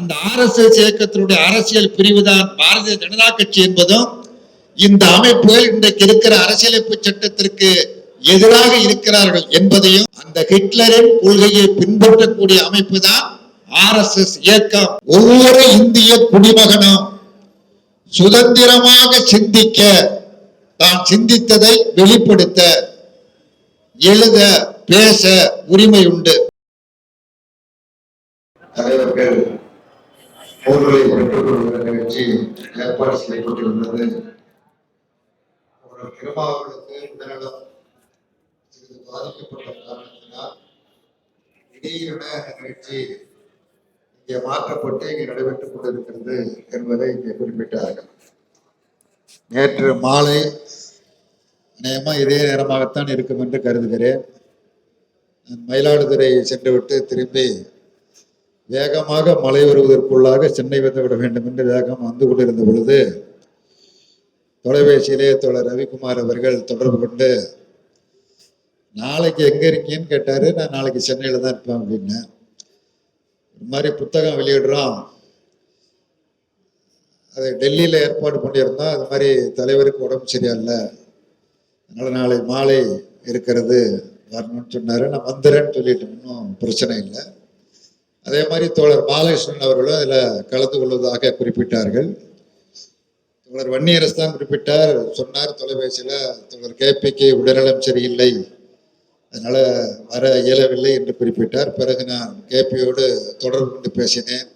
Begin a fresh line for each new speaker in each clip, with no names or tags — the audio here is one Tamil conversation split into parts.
அந்த ஆர்எஸ்எஸ் இயக்கத்தினுடைய அரசியல் பிரிவு தான் பாரதிய ஜனதா கட்சி என்பதும் இந்த அமைப்புகள் இன்றைக்கு இருக்கிற அரசியலமைப்பு சட்டத்திற்கு எதிராக இருக்கிறார்கள் என்பதையும் அந்த ஹிட்லரின் கொள்கையை பின்பற்றக்கூடிய அமைப்பு தான் ஆர்எஸ்எஸ் இயக்கம். ஒவ்வொரு இந்திய குடிமகனும் சுதந்திரமாக சிந்திக்க தான் சிந்தித்ததை வெளிப்படுத்த எழுத பேச உரிமை உண்டு.
தலைவர்கள் போர்களை பெற்றுக் கொள்கிற நிகழ்ச்சி ஏற்பாடு செய்யப்பட்டிருந்தது. ஒரு திருமாவளவுக்கு உடல்நலம் சிறிது பாதிக்கப்பட்ட காரணத்தினால் திடீரென நிகழ்ச்சி இங்கே மாற்றப்பட்டு இங்கே நடைபெற்றுக் கொண்டிருக்கிறது என்பதை இங்கே குறிப்பிட்டார்கள்.
நேற்று மாலை நேரமா இதே நேரமாகத்தான் இருக்கும் என்று கருதுகிறேன். மயிலாடுதுறை சென்றுவிட்டு திரும்பி வேகமாக மழை வருவதற்குள்ளாக சென்னை வந்து விட வேண்டும் என்று வேகம் வந்து கொண்டிருந்த பொழுது தொலைபேசியிலே தோழர் ரவிக்குமார் அவர்கள் தொடர்பு கொண்டு நாளைக்கு எங்க இருக்கீங்கன்னு கேட்டாரு. நான் நாளைக்கு சென்னையில தான் இருப்பேன் அப்படின்னேன் இது மாதிரி புத்தகம் வெளியிடுறோம். அது டெல்லியில் ஏற்பாடு பண்ணியிருந்தோம். அது மாதிரி தலைவருக்கு உடம்பு சரியில்லை. அதனால நாளை மாலை இருக்கிறது வரணும்னு சொன்னாரு. நான் வந்துடுறேன்னு சொல்லிட்டு இன்னும் பிரச்சனை இல்லை. அதே மாதிரி தோழர் பாலகிருஷ்ணன் அவர்களும் அதில் கலந்து கொள்வதாக குறிப்பிட்டார்கள். தோழர் வன்னியரசு தான் குறிப்பிட்டார். சொன்னார் தொலைபேசியில் தோழர் கேபிக்கு உடல்நலம் சரியில்லை. அதனால் வர இயலவில்லை என்று குறிப்பிட்டார். பிறகு நான் கேபியோடு தொடர்பு கொண்டு பேசினேன்.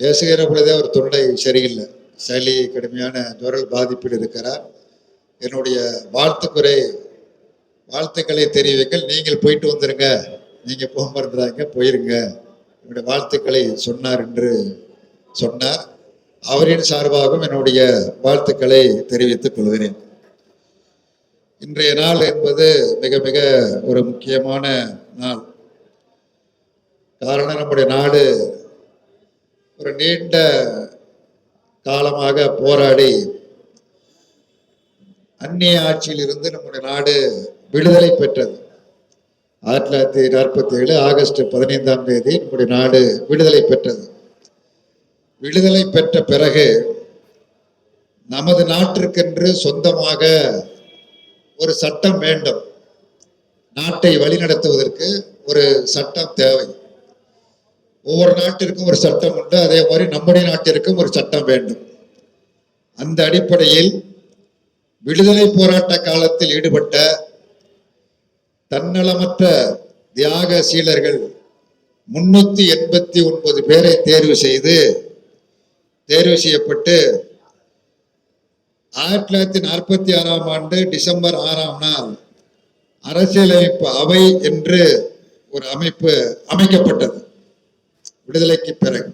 பேசுகிற பொழுதே ஒரு தொண்டை சரியில்லை. சளி கடுமையான ஜுரல் பாதிப்பில் இருக்கிறார். என்னுடைய வாழ்த்துக்குறை வாழ்த்துக்களை தெரிவிக்க நீங்கள் போயிட்டு வந்துருங்க. நீங்கள் போக மறந்துடாங்க போயிருங்க. என்னுடைய வாழ்த்துக்களை சொன்னார் என்று சொன்னார். அவரின் சார்பாகவும் என்னுடைய வாழ்த்துக்களை தெரிவித்துக் கொள்கிறேன். இன்றைய நாள் என்பது மிக மிக ஒரு முக்கியமான நாள். காரணம் நம்முடைய நாடு ஒரு நீண்ட காலமாக போராடி அந்நிய ஆட்சியில் இருந்து நம்முடைய நாடு விடுதலை பெற்றது. ஆயிரத்தி தொள்ளாயிரத்தி நாற்பத்தி ஏழு ஆகஸ்ட் பதினைந்தாம் தேதி நம்முடைய நாடு விடுதலை பெற்றது. விடுதலை பெற்ற பிறகு நமது நாட்டிற்கென்று சொந்தமாக ஒரு சட்டம் வேண்டும். நாட்டை வழிநடத்துவதற்கு ஒரு சட்டம் தேவை. ஒவ்வொரு நாட்டிற்கும் ஒரு சட்டம் உண்டு. அதே மாதிரி நம்முடைய நாட்டிற்கும் ஒரு சட்டம் வேண்டும். அந்த அடிப்படையில் விடுதலை போராட்ட காலத்தில் ஈடுபட்ட தன்னலமற்ற தியாக சீலர்கள் முன்னூத்தி எண்பத்தி ஒன்பது பேரை தேர்வு செய்து தேர்வு செய்யப்பட்டு ஆயிரத்தி தொள்ளாயிரத்தி நாற்பத்தி ஆறாம் ஆண்டு டிசம்பர் ஆறாம் நாள் அரசியலமைப்பு அவை என்று ஒரு அமைப்பு அமைக்கப்பட்டது. விடுதலைக்கு பிறகு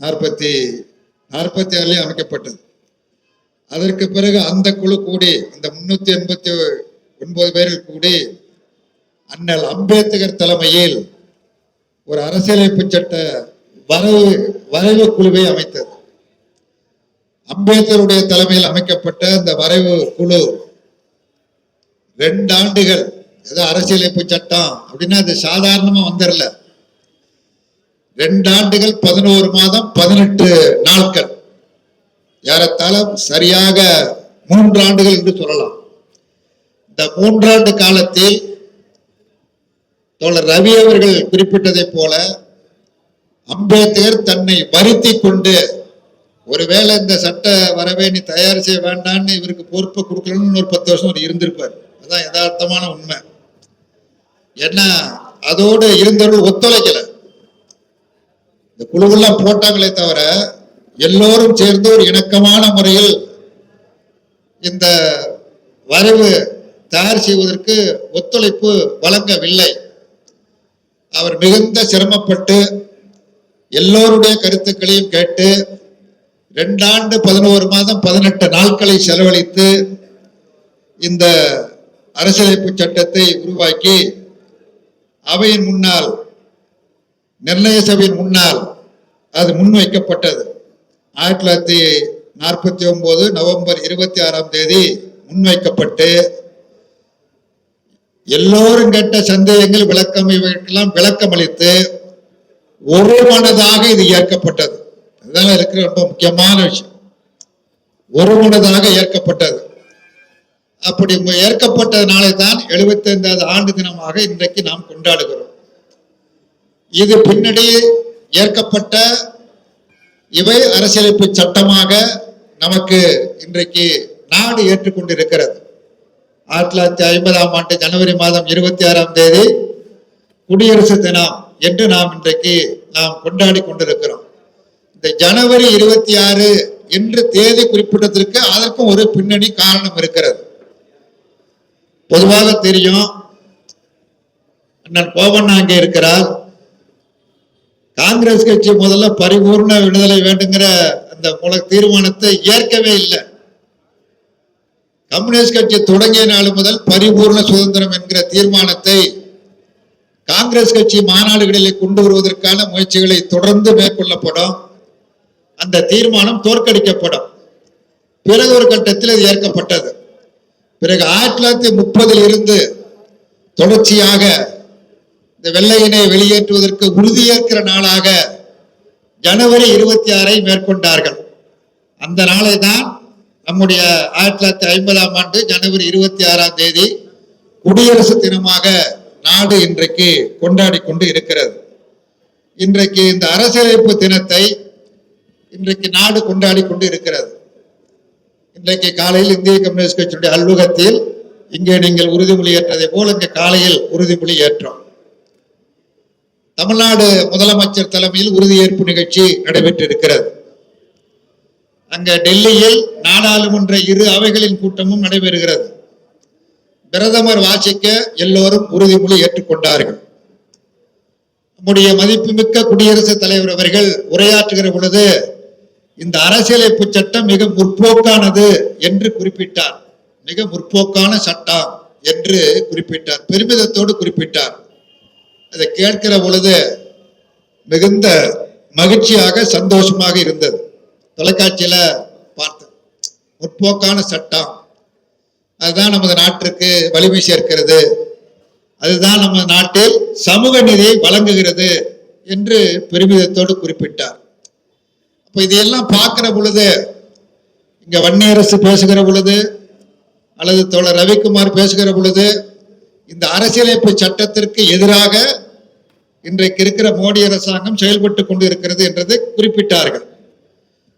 நாற்பத்தி நாற்பத்தி ஆறுலயும் அமைக்கப்பட்டது. அதற்கு பிறகு அந்த குழு கூடி அந்த முன்னூத்தி எண்பத்தி ஒன்பது பேரில் கூடி அண்ணல் அம்பேத்கர் தலைமையில் ஒரு அரசியலமைப்பு சட்ட வரைவு வரைவு குழுவை அமைத்தது. அம்பேத்கருடைய தலைமையில் அமைக்கப்பட்ட அந்த வரைவு குழு ரெண்டு ஆண்டுகள் ஏதோ அரசியலமைப்பு சட்டம் அப்படின்னா அது சாதாரணமா வந்துடல. ரெண்டு ஆண்டுகள் பதினோரு மாதம் பதினெட்டு நாட்கள். ஏறத்தாழ சரியாக மூன்று ஆண்டுகள் என்று சொல்லலாம். இந்த மூன்றாண்டு காலத்தில் தோழர் ரவி அவர்கள் குறிப்பிட்டதைப் போல அம்பேத்கர் தன்னை வருத்தி கொண்டு ஒருவேளை இந்த சட்ட வரவே நீ தயார் செய்ய வேண்டாம்னு இவருக்கு பொறுப்பை கொடுக்கலன்னு ஒரு பத்து வருஷம் அவர் இருந்திருப்பார். அதான் யதார்த்தமான உண்மை. ஏன்னா அதோடு இருந்தவர்கள் ஒத்துழைக்கல. இந்த குழுவெல்லாம் போட்டாங்களே தவிர எல்லோரும் சேர்ந்து ஒரு இணக்கமான முறையில் இந்த வரைவு தயார் செய்வதற்கு ஒத்துழைப்பு வழங்கவில்லை. அவர் மிகுந்த சிரமப்பட்டு எல்லோருடைய கருத்துக்களையும் கேட்டு ரெண்டாண்டு பதினோரு மாதம் பதினெட்டு நாட்களை செலவழித்து இந்த அரசியலமைப்பு சட்டத்தை உருவாக்கி அவையின் முன்னால் நிர்ணய சபையின் முன்னால் அது முன்வைக்கப்பட்டது. ஆயிரத்தி தொள்ளாயிரத்தி நாற்பத்தி ஒன்பது நவம்பர் இருபத்தி ஆறாம் தேதி முன்வைக்கப்பட்டு எல்லோரும் கேட்ட சந்தேகங்கள் விளக்கம் இவற்றுக்கெல்லாம் விளக்கம் அளித்து ஒரு மனதாக இது ஏற்கப்பட்டது. அதுதான் இருக்கிற ரொம்ப முக்கியமான விஷயம். ஒரு மனதாக ஏற்கப்பட்டது. அப்படி ஏற்கப்பட்டதுனாலே தான் தான் எழுபத்தைந்தாவது ஆண்டு தினமாக இன்றைக்கு நாம் கொண்டாடுகிறோம். இது பின்னாடி ஏற்கப்பட்ட இவை அரசியலமைப்பு சட்டமாக நமக்கு இன்றைக்கு நாடு ஏற்றுக்கொண்டிருக்கிறது. ஆயிரத்தி தொள்ளாயிரத்தி ஐம்பதாம் ஆண்டு ஜனவரி மாதம் இருபத்தி ஆறாம் தேதி குடியரசு தினம் என்று நாம் இன்றைக்கு நாம் கொண்டாடி கொண்டிருக்கிறோம். இந்த ஜனவரி இருபத்தி ஆறு என்று தேதி குறிப்பிட்டதற்கு அதற்கும் ஒரு பின்னணி காரணம் இருக்கிறது. பொதுவாக தெரியும் அண்ணன் கோபண்ணா அங்கே இருக்கிறார். காங்கிரஸ் கட்சி முதல்ல பரிபூர்ண விடுதலை வேண்டுங்கிற அந்த முல தீர்மானத்தை ஏற்கவே இல்லை. கம்யூனிஸ்ட் கட்சி தொடங்கிய நாள் முதல் பரிபூர்ண சுதந்திரம் என்கிற தீர்மானத்தை காங்கிரஸ் கட்சி மாநாடுகளிலே கொண்டு வருவதற்கான முயற்சிகளை தொடர்ந்து மேற்கொள்ளப்படும். அந்த தீர்மானம் தோற்கடிக்கப்படும். பிறகு ஒரு கட்டத்தில் அது ஏற்கப்பட்டது. பிறகு ஆயிரத்தி தொள்ளாயிரத்தி முப்பதில் இருந்து தொடர்ச்சியாக இந்த வெள்ளையினை வெளியேற்றுவதற்கு உறுதியேற்கிற நாளாக ஜனவரி இருபத்தி ஆறை மேற்கொண்டார்கள். அந்த நாளை தான் நம்முடைய ஆயிரத்தி தொள்ளாயிரத்தி ஐம்பதாம் ஆண்டு ஜனவரி இருபத்தி ஆறாம் தேதி குடியரசு தினமாக நாடு இன்றைக்கு கொண்டாடி கொண்டு இருக்கிறது. இன்றைக்கு இந்த அரசியலமைப்பு தினத்தை இன்றைக்கு நாடு கொண்டாடி கொண்டு இருக்கிறது. இன்றைக்கு காலையில் இந்திய கம்யூனிஸ்ட் கட்சியுடைய அலுவலகத்தில் இங்கே நீங்கள் உறுதிமொழி ஏற்றதை போல இங்கே காலையில் உறுதிமொழி ஏற்றோம். தமிழ்நாடு முதலமைச்சர் தலைமையில் உறுதியேற்பு நிகழ்ச்சி நடைபெற்றிருக்கிறது. அங்க டெல்லியில் நாடாளுமன்ற இரு அவைகளின் கூட்டமும் நடைபெறுகிறது. பிரதமர் வாசிக்க எல்லோரும் உறுதிமொழி ஏற்றுக்கொண்டார்கள். நம்முடைய மதிப்புமிக்க குடியரசுத் தலைவர் அவர்கள் உரையாற்றுகிற பொழுது இந்த அரசியலமைப்பு சட்டம் மிக முற்போக்கானது என்று குறிப்பிட்டார். மிக முற்போக்கான சட்டம் என்று குறிப்பிட்டார். பெருமிதத்தோடு குறிப்பிட்டார். அதை கேட்கிற பொழுது மிகுந்த மகிழ்ச்சியாக சந்தோஷமாக இருந்தது. தொலைக்காட்சியில் பார்த்தேன். முற்போக்கான சட்டம். அதுதான் நமது நாட்டிற்கு வலிமை சேர்க்கிறது. அதுதான் நம்ம நாட்டில் சமூக நிதியை வழங்குகிறது என்று பெருமிதத்தோடு குறிப்பிட்டார். அப்போ இதையெல்லாம் பார்க்கிற பொழுது இங்கே வன்னியரசு பேசுகிற பொழுது அல்லது தோழர் ரவிக்குமார் பேசுகிற பொழுது இந்த அரசியலமைப்பு சட்டத்திற்கு எதிராக இன்றைக்கு இருக்கிற மோடி அரசாங்கம் செயல்பட்டு கொண்டு இருக்கிறது என்றதை குறிப்பிட்டார்கள்.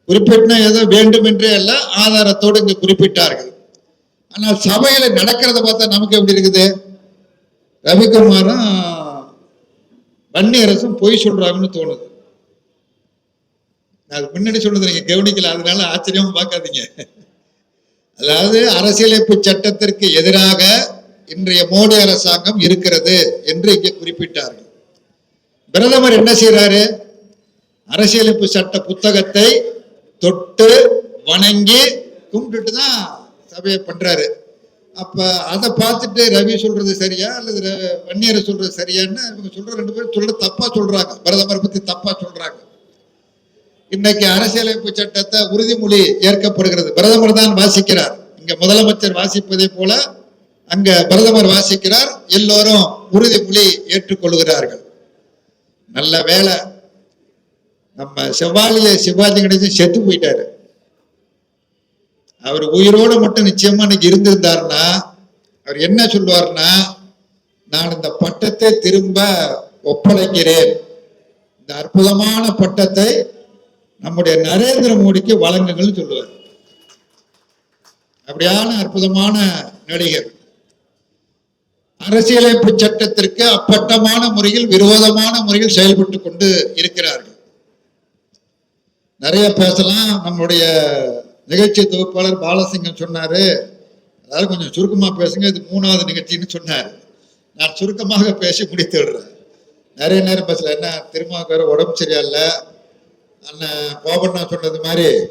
குறிப்பிட்ட ஏதோ வேண்டும் என்றே அல்ல ஆதாரத்தோடு இங்கு குறிப்பிட்டார்கள். ஆனால் சபையில நடக்கிறத பார்த்தா நமக்கு எப்படி இருக்குது? ரவிக்குமாரும் வன்னியரசும் பொய் சொல்றாங்கன்னு தோணுது. நான் அது முன்னாடி சொன்னது நீங்க கவனிக்கல அதனால ஆச்சரியமா பார்க்காதீங்க. அதாவது அரசியலமைப்பு சட்டத்திற்கு எதிராக இன்றைய மோடி அரசாங்கம் இருக்கிறது என்று இங்கே குறிப்பிட்டார்கள். பிரதமர் என்ன செய்யறாரு அரசியலமைப்பு சட்ட புத்தகத்தை தொட்டு வணங்கி கும்பிட்டுட்டு தான் சபையை பண்றாரு. அப்ப அதை பார்த்துட்டு ரவி சொல்றது சரியா? அல்லது ர- வன்னியரை சொல்றது சரியான்னு இவங்க சொல்ற ரெண்டு பேரும் சொல்ற தப்பா சொல்றாங்க. பிரதமரை பத்தி தப்பா சொல்றாங்க. இன்னைக்கு அரசியலமைப்பு சட்டத்தை உறுதிமொழி ஏற்கப்படுகிறது. பிரதமர் தான் வாசிக்கிறார். இங்க முதலமைச்சர் வாசிப்பதை போல அங்க பிரதமர் வாசிக்கிறார். எல்லோரும் உறுதிமொழி ஏற்றுக்கொள்கிறார்கள். நல்ல வேலை நம்ம செவ்வாலிய சிவாஜி கணேசன் செத்து போயிட்டாரு. அவர் உயிரோட மட்டும் நிச்சயமா இன்னைக்கு இருந்திருந்தாருன்னா அவர் என்ன சொல்லுவார்னா நான் இந்த பட்டத்தை திரும்ப ஒப்படைக்கிறேன். இந்த அற்புதமான பட்டத்தை நம்முடைய நரேந்திர மோடிக்கு வழங்குங்கள்னு சொல்லுவார். அப்படியான அற்புதமான நடிகர். அரசியலமைப்பு சட்டத்திற்கு அப்பட்டமான முறையில் விரோதமான முறையில் செயல்பட்டு கொண்டு இருக்கிறார்கள். நிறைய பேசலாம். நம்மளுடைய நிகழ்ச்சி தொகுப்பாளர் பாலசிங்கம் சொன்னாரு. அதாவது கொஞ்சம் சுருக்கமாக பேசுங்க. இது மூணாவது நிகழ்ச்சின்னு சொன்னார். நான் சுருக்கமாக பேசி முடித்து விடுறேன். நிறைய நேரம் பேசல. என்ன திருமாவுக்கு வேற உடம்பு சரியில்லை. அண்ணன் கோபண்ணா சொன்னது மாதிரி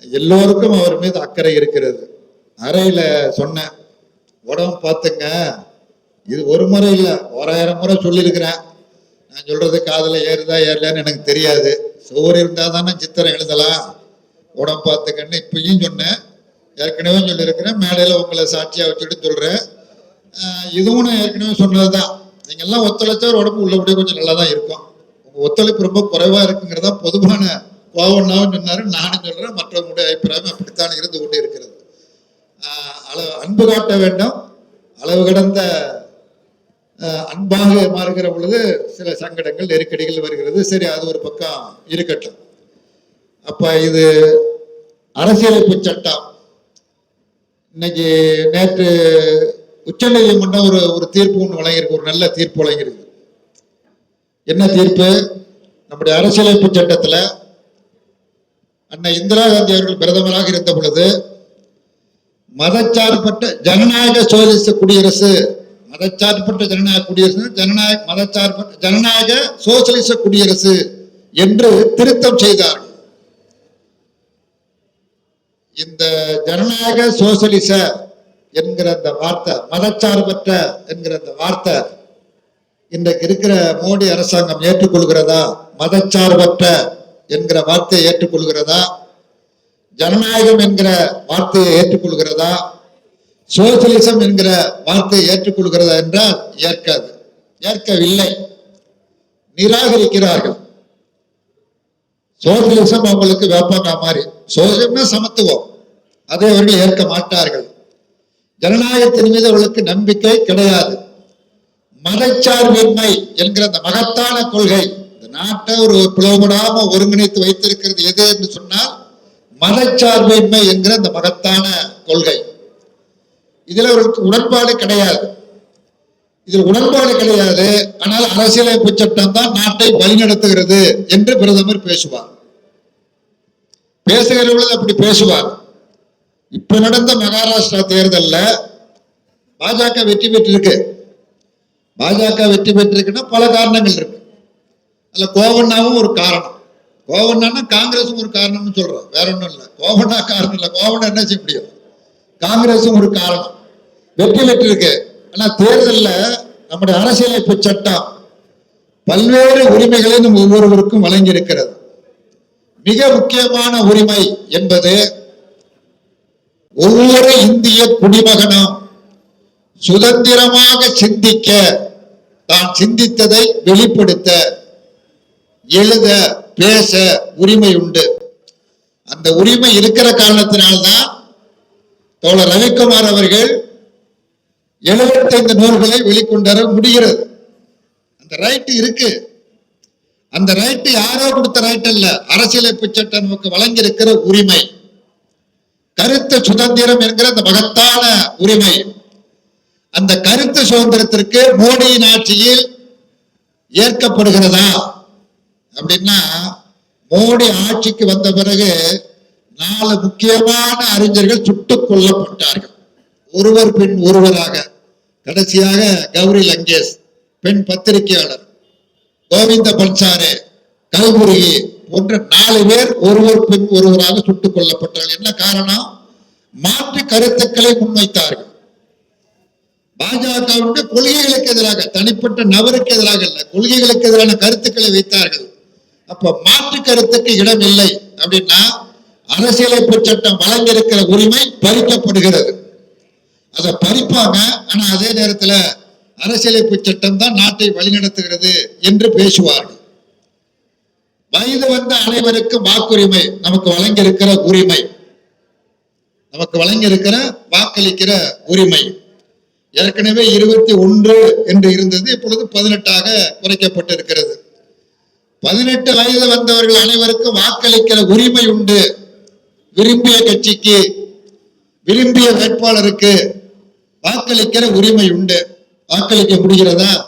எல்லோருக்கும் அவர் மீது அக்கறை இருக்கிறது. அறையில் சொன்னேன். உடம்பு பார்த்துங்க. இது ஒரு முறை இல்லை. ஓராயிரம் முறை சொல்லியிருக்கிறேன். நான் சொல்றது காதில் ஏறுதா ஏறலையான்னு எனக்கு தெரியாது. சோறு இருந்தால் தானே சித்திரம் எழுதலாம்? உடம்பு பார்த்துக்கன்னு இப்பயும் சொன்னேன். ஏற்கனவே சொல்லியிருக்கிறேன். மேடையில் உங்களை சாட்சியாக வச்சுட்டு சொல்கிறேன் இதுவும் நான் ஏற்கனவே சொன்னது தான் நீங்கள்லாம் ஒத்துழைச்சா ஒரு உடம்பு உள்ளபடியே கொஞ்சம் நல்லா தான் இருக்கும் ஒத்துழைப்பு ரொம்ப குறைவாக இருக்குங்கிறதா பொதுவான கோவண்ணாவும் சொன்னார். நானும் சொல்கிறேன் மற்றவங்களுடைய அபிப்பிராயம் அப்படித்தான் இருந்து கொண்டு இருக்கிறது அளவு அன்பு காட்ட வேண்டும். அளவு கடந்த அன்பாக மாறுகிற பொழுது சில சங்கடங்கள் நெருக்கடிகள் வருகிறது. சரி அது ஒரு பக்கம் இருக்கட்டும். அப்ப இது அரசியலமைப்பு சட்டம். இன்னைக்கு நேற்று உச்சநீதிமன்றம் ஒரு ஒரு தீர்ப்பு ஒன்று வழங்கியிருக்கு. ஒரு நல்ல தீர்ப்பு வழங்கியிருக்கு. என்ன தீர்ப்பு? நம்முடைய அரசியலமைப்பு சட்டத்தில் அன்னை இந்திரா காந்தி அவர்கள் பிரதமராக இருந்த பொழுது மதச்சார்பற்ற ஜனநாயக சோசியலிச குடியரசு மதச்சார்பற்ற ஜனநாயக குடியரசு ஜனநாயக மதச்சார்பற்ற ஜனநாயக சோசியலிச குடியரசு என்று திருத்தம் செய்தார். இந்த ஜனநாயக சோசியலிச என்கிற அந்த வார்த்தை மதச்சார்பற்ற என்கிற அந்த வார்த்தை இன்றைக்கு இருக்கிற மோடி அரசாங்கம் ஏற்றுக்கொள்கிறதா? மதச்சார்பற்ற என்கிற வார்த்தையை ஏற்றுக்கொள்கிறதா? ஜனநாயகம் என்கிற வார்த்தையை ஏற்றுக்கொள்கிறதா? சோசியலிசம் என்கிற வார்த்தை ஏற்றுக்கொள்கிறதா என்றால் ஏற்காது. ஏற்கவில்லை. நிராகரிக்கிறார்கள். சோசியலிசம் அவங்களுக்கு வேப்பாங்கா மாதிரி. சோசியம்னா சமத்துவம். அதை அவர்கள் ஏற்க மாட்டார்கள். ஜனநாயகத்தின் மீது அவர்களுக்கு நம்பிக்கை கிடையாது. மதச்சார்பின்மை என்கிற அந்த மகத்தான கொள்கை இந்த நாட்டை ஒரு பிளவுபடாம ஒருங்கிணைத்து வைத்திருக்கிறது எது என்று சொன்னால் மதச்சார்பின்மை என்கிற அந்த மகத்தான கொள்கை. இதுல அவர்களுக்கு உடன்பாடு கிடையாது. இதில் உடன்பாடு கிடையாது. ஆனால் அரசியலமைப்பு சட்டம் தான் நாட்டை வழிநடத்துகிறது என்று பிரதமர் பேசுவார். பேசுகிற பொழுது அப்படி பேசுவார். இப்ப நடந்த மகாராஷ்டிரா தேர்தலில் பாஜக வெற்றி பெற்றிருக்கு. பாஜக வெற்றி பெற்றிருக்குன்னா பல காரணங்கள் இருக்கு. அதுல கோவண்ணாவும் ஒரு காரணம். கோவண்ணான்னா காங்கிரஸும் ஒரு காரணம்னு சொல்றோம். வேற ஒன்றும் இல்லை. கோவண்ணா காரணம் இல்லை. கோவண்ணா என்ன செய்ய முடியும்? காங்கிரஸும் ஒரு காரணம். வெற்றி இருக்கு ஆனா தேர்தலில் நம்முடைய அரசியலமைப்பு சட்டம் பல்வேறு உரிமைகளை நம் ஒவ்வொருவருக்கும் வழங்கியிருக்கிறது. மிக முக்கியமான உரிமை என்பது ஒவ்வொரு இந்திய குடிமகனும் சுதந்திரமாக சிந்திக்க தான் சிந்தித்ததை வெளிப்படுத்த எழுத பேச உரிமை உண்டு. அந்த உரிமை இருக்கிற காரணத்தினால்தான் தோழர் ரவிக்குமார் அவர்கள் எழுபத்தைந்து நூல்களை வெளிக்கொண்டு முடிகிறது. அந்த ரைட்டு இருக்கு. அந்த ரைட்டு யாரோ கொடுத்த ரைட் அல்ல. அரசியலமைப்பு சட்டம் நமக்கு வழங்கியிருக்கிற உரிமை. கருத்து சுதந்திரம் என்கிற அந்த மகத்தான உரிமை. அந்த கருத்து சுதந்திரத்திற்கு மோடியின் ஆட்சியில் ஏற்கப்படுகிறதா? அப்படின்னா மோடி ஆட்சிக்கு வந்த பிறகு நாலு முக்கியமான அறிஞர்கள் சுட்டுக் கொல்லப்பட்டார்கள். ஒருவர் பின் ஒருவராக. கடைசியாக கௌரி லங்கேஷ் பெண் பத்திரிகையாளர். கோவிந்த பன்சாரே கல்புர்கி போன்ற நாலு பேர் ஒருவர் பெண் ஒருவராக சுட்டுக் கொல்லப்பட்டார்கள். என்ன காரணம்? மாற்று கருத்துக்களை முன்வைத்தார்கள். பாஜகவுடைய கொள்கைகளுக்கு எதிராக தனிப்பட்ட நபருக்கு எதிராக இல்லை கொள்கைகளுக்கு எதிரான கருத்துக்களை வைத்தார்கள். அப்ப மாற்று கருத்துக்கு இடம் இல்லை அப்படின்னா அரசியலமைப்பு சட்டம் வழங்கியிருக்கிற உரிமை பறிக்கப்படுகிறது. அதை பறிப்பாங்க. ஆனா அதே நேரத்துல அரசியலமைப்பு சட்டம் தான் நாட்டை வழிநடத்துகிறது என்று பேசுவார்கள். வயது வந்த அனைவருக்கும் வாக்குரிமை நமக்கு வழங்கியிருக்கிற உரிமை. நமக்கு வழங்கியிருக்கிற வாக்களிக்கிற உரிமை. ஏற்கனவே இருபத்தி ஒன்று என்று இருந்தது இப்பொழுது பதினெட்டாக குறைக்கப்பட்டிருக்கிறது. பதினெட்டு வயது வந்தவர்கள் அனைவருக்கும் வாக்களிக்கிற உரிமை உண்டு. விரும்பிய கட்சிக்கு விரும்பிய வேட்பாளருக்கு வாக்களிக்கிற உரிமை உண்டு. வாக்களிக்க முடிகிறதா?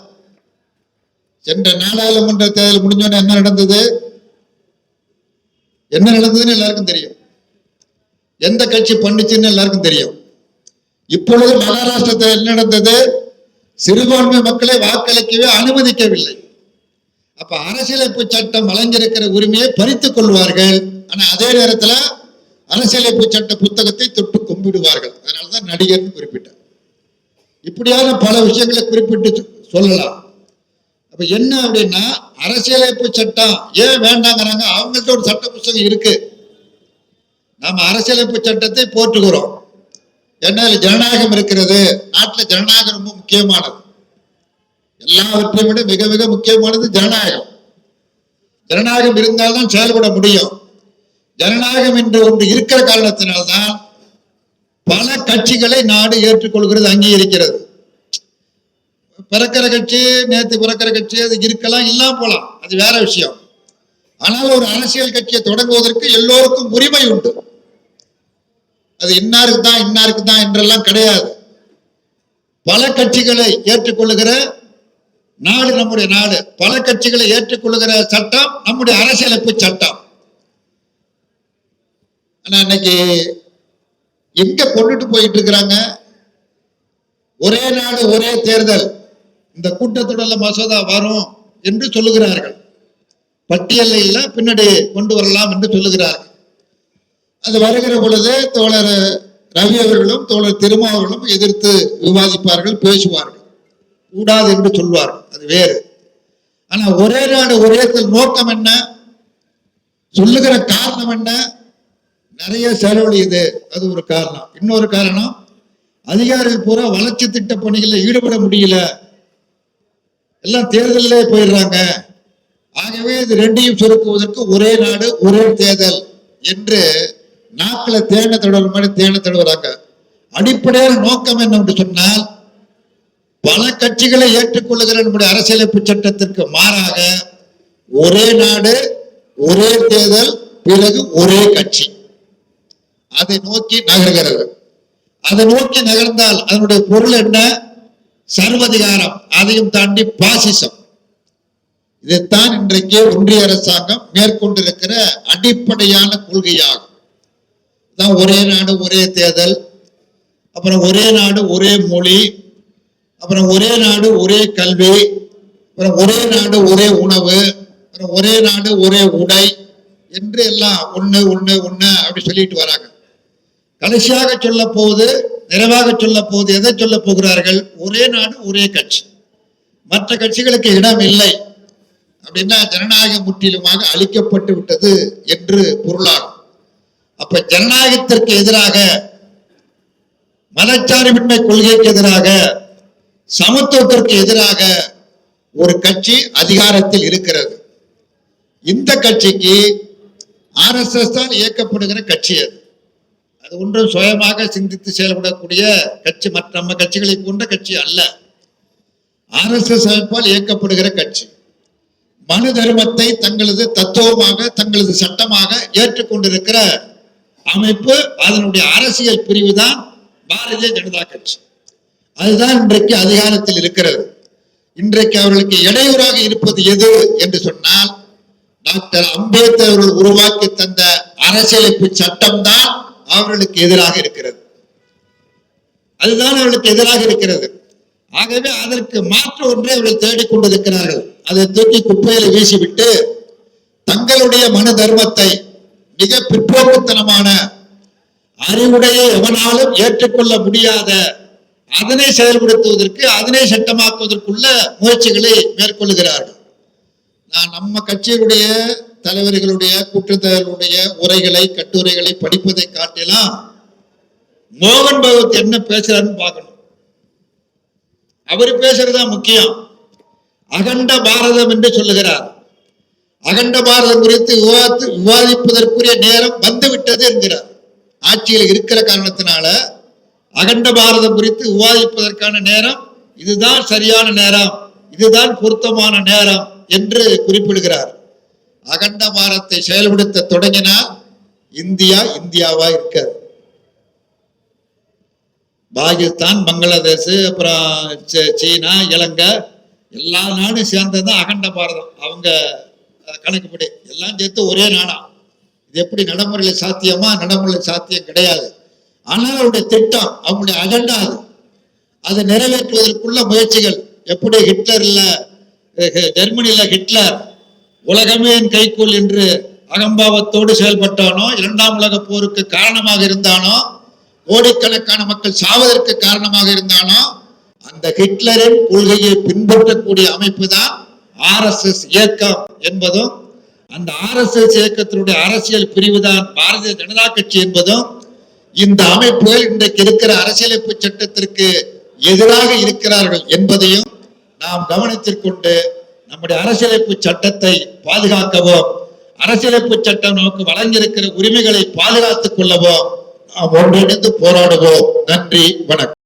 சென்ற நாடாளுமன்ற தேர்தல் முடிஞ்சோன்னு என்ன நடந்தது? என்ன நடந்ததுன்னு எல்லாருக்கும் தெரியும். எந்த கட்சி பண்ணுச்சுன்னு எல்லாருக்கும் தெரியும். இப்பொழுது மகாராஷ்டிரத்தில் என்ன நடந்தது? சிறுபான்மை மக்களை வாக்களிக்கவே அனுமதிக்கவில்லை. அப்ப அரசியலமைப்பு சட்டம் வழங்கியிருக்கிற உரிமையை பறித்துக் கொள்வார்கள். ஆனா அதே நேரத்துல அரசியலமைப்பு சட்ட புத்தகத்தை தொட்டு கும்பிடுவார்கள். அதனாலதான் நடிகர்னு குறிப்பிட்டார். இப்படியான பல விஷயங்களை குறிப்பிட்டு சொல்லலாம். அப்ப என்ன அப்படின்னா அரசியலமைப்பு சட்டம் ஏன் வேண்டாங்கிறாங்க. அவங்கள்ட்ட ஒரு சட்ட புத்தகம் இருக்கு. நாம் அரசியலமைப்பு சட்டத்தை போற்றுகிறோம். ஏன்னா ஜனநாயகம் இருக்கிறது. நாட்டில் ஜனநாயகம் ரொம்ப முக்கியமானது. எல்லாவற்றையும் விட மிக மிக முக்கியமானது ஜனநாயகம். ஜனநாயகம் இருந்தால்தான் செயல்பட முடியும். ஜனநாயகம் என்று ஒன்று இருக்கிற காரணத்தினால்தான் பல கட்சிகளை நாடு ஏற்றுக்கொள்கிறது அங்கீகரிக்கிறது பிறக்கிற கட்சி நேத்து பிறக்கிற கட்சி அது இருக்கலாம் இல்லாம போலாம். அது வேற விஷயம். ஆனால் ஒரு அரசியல் கட்சியை தொடங்குவதற்கு எல்லோருக்கும் உரிமை உண்டு. அது இன்னாருக்கு தான் இன்னாருக்கு தான் என்றெல்லாம் கிடையாது. பல கட்சிகளை ஏற்றுக்கொள்ளுகிற நாடு நம்முடைய நாடு. பல கட்சிகளை ஏற்றுக்கொள்ளுகிற சட்டம் நம்முடைய அரசியலமைப்பு சட்டம். ஆனா இன்னைக்கு எங்க கொண்டுட்டு போயிட்டு இருக்கிறாங்க ஒரே நாடு ஒரே தேர்தல். இந்த கூட்டத்தொடர்ல மசோதா வரும் என்று சொல்லுகிறார்கள். பட்டியலில் பின்னாடி கொண்டு வரலாம் என்று சொல்லுகிறார்கள். அது வருகிற பொழுது தோழர் ரவி அவர்களும் தோழர் திருமாவர்களும் எதிர்த்து விவாதிப்பார்கள் பேசுவார்கள். கூடாது என்று சொல்வார்கள். அது வேறு. ஆனா ஒரே நாடு ஒரே நோக்கம் என்ன? சொல்லுகிற காரணம் என்ன? நிறைய செலவழியுது அது ஒரு காரணம். இன்னொரு காரணம் அதிகாரிகள் பூரா வளர்ச்சி திட்ட பணிகளில் ஈடுபட முடியல. எல்லாம் தேர்தலிலே போயிடுறாங்க. ஆகவே இது ரெண்டையும் சுருக்குவதற்கு ஒரே நாடு ஒரே தேர்தல் என்று நாக்கில் தேனை தடவுற மாதிரி தேனை தடவுறாங்க. அடிப்படையான நோக்கம் என்னவென்று சொன்னால் பல கட்சிகளை ஏற்றுக்கொள்ளுகிற நம்முடைய அரசியலமைப்பு சட்டத்திற்கு மாறாக ஒரே நாடு ஒரே தேர்தல் பிறகு ஒரே கட்சி. அதை நோக்கி நகர்கிறது. அதை நோக்கி நகர்ந்தால் அதனுடைய பொருள் என்ன? சர்வதிகாரம். அதையும் தாண்டி பாசிசம். இதைத்தான் இன்றைக்கு ஒன்றிய அரசாங்கம் மேற்கொண்டிருக்கிற அடிப்படையான கொள்கையாகும். தான் ஒரே நாடு ஒரே தேர்தல். அப்புறம் ஒரே நாடு ஒரே மொழி. அப்புறம் ஒரே நாடு ஒரே கல்வி. அப்புறம் ஒரே நாடு ஒரே உணவு. அப்புறம் ஒரே நாடு ஒரே உடை. என்று எல்லாம் ஒன்று ஒன்று ஒன்று அப்படி சொல்லிட்டு வராங்க. கடைசியாக சொல்ல போவது நிறைவாக சொல்ல போவது எதை சொல்ல போகிறார்கள்? ஒரே நாடு ஒரே கட்சி. மற்ற கட்சிகளுக்கு இடம் இல்லை. அப்படின்னா ஜனநாயகம் முற்றிலுமாக அழிக்கப்பட்டு விட்டது என்று பொருளாகும். அப்ப ஜனநாயகத்திற்கு எதிராக மதச்சார்பின்மை கொள்கைக்கு எதிராக சமத்துவத்திற்கு எதிராக ஒரு கட்சி அதிகாரத்தில் இருக்கிறது. இந்த கட்சிக்கு ஆர்எஸ்எஸ் தான் இயக்கப்படுகிற கட்சி அது. அது ஒன்றும் சுயமாக சிந்தித்து செயல்படக்கூடிய கட்சி மற்ற நம்ம கட்சிகளை போன்ற கட்சி அல்ல. ஆர்எஸ்எஸ் அமைப்பால் இயக்கப்படுகிற கட்சி. மனு தர்மத்தை தங்களது தத்துவமாக தங்களது சட்டமாக ஏற்றுக்கொண்டிருக்கிற அமைப்பு அதனுடைய அரசியல் பிரிவு தான் பாரதிய ஜனதா கட்சி. அதுதான் இன்றைக்கு அதிகாரத்தில் இருக்கிறது. இன்றைக்கு அவர்களுக்கு இடையூறாக இருப்பது எது என்று சொன்னால் டாக்டர் அம்பேத்கர் அவர்கள் உருவாக்கி தந்த அரசியலமைப்பு சட்டம் தான் அவர்களுக்கு எதிராக இருக்கிறது. அதுதான் அவர்களுக்கு எதிராக இருக்கிறது. ஆகவே அதற்கு மாற்று ஒன்றை அவர்கள் தேடிக்கொண்டிருக்கிறார்கள் அதை தூக்கி குப்பையில வீசிவிட்டு தங்களுடைய மன தர்மத்தை மிக பிற்போக்குத்தனமான அறிவுடைய எவனாலும் ஏற்றுக்கொள்ள முடியாத அதனை செயல்படுத்துவதற்கு அதனை சட்டமாக்குவதற்குள்ள முயற்சிகளை மேற்கொள்ளுகிறார்கள் நான் நம்ம கட்சியினுடைய தலைவர்களுடைய கூட்டத்தலைவர்களுடைய உரைகளை கட்டுரைகளை படிப்பதை காட்டிலாம் மோகன் பகவத் என்ன பேசுறாருன்னு பார்க்கணும். அவர் பேசுறதா முக்கியம். அகண்ட பாரதம் என்று சொல்லுகிறார். அகண்ட பாரதம் குறித்து விவாதி விவாதிப்பதற்குரிய நேரம் வந்துவிட்டது என்கிறார். ஆட்சியில் இருக்கிற காரணத்தினால அகண்ட பாரதம் குறித்து விவாதிப்பதற்கான நேரம் இதுதான் சரியான நேரம் இதுதான் பொருத்தமான நேரம் என்று குறிப்பிடுகிறார். அகண்ட பாரத்தை செயல்படுத்த தொடங்கினால் இந்தியா இந்தியாவா இருக்காது. பாகிஸ்தான் பங்களாதேஷ் அப்புறம் சீனா இலங்கை எல்லா நாடும் சேர்ந்ததுதான் அகண்ட பாரதம். அவங்க கணக்குப்படி எல்லாம் சேர்த்து ஒரே நாடா. இது எப்படி நடைமுறையில் சாத்தியமா நடைமுறையில் சாத்தியம் கிடையாது. ஆனால் அவருடைய திட்டம் அவங்களுடைய அகண்டா அது. அதை நிறைவேற்றுவதற்குள்ள முயற்சிகள். எப்படி ஹிட்லர்ல ஜெர்மனியில ஹிட்லர் உலகமே என் கைக்குள் என்று அகம்பாவத்தோடு செயல்பட்டானோ இரண்டாம் உலக போருக்கு காரணமாக இருந்தானோ கோடிக்கணக்கான மக்கள் சாவதற்கு காரணமாக இருந்தானோ அந்த ஹிட்லரின் கொள்கையை பின்பற்றக்கூடிய அமைப்பு தான் ஆர்எஸ்எஸ் இயக்கம் என்பதும் அந்த ஆர்எஸ்எஸ் இயக்கத்தினுடைய அரசியல் பிரிவு தான் பாரதிய ஜனதா கட்சி என்பதும் இந்த அமைப்புகள் இன்றைக்கு இருக்கிற அரசியலமைப்பு சட்டத்திற்கு எதிராக இருக்கிறார்கள் என்பதையும் நாம் கவனத்தில் கொண்டு நம்முடைய அரசியலமைப்பு சட்டத்தை பாதுகாக்கவும் அரசியலமைப்பு சட்டம் நமக்கு வழங்கியிருக்கிற உரிமைகளை பாதுகாத்துக் கொள்ளவும் நாம் ஒன்றிணைந்து போராடுவோம். நன்றி வணக்கம்.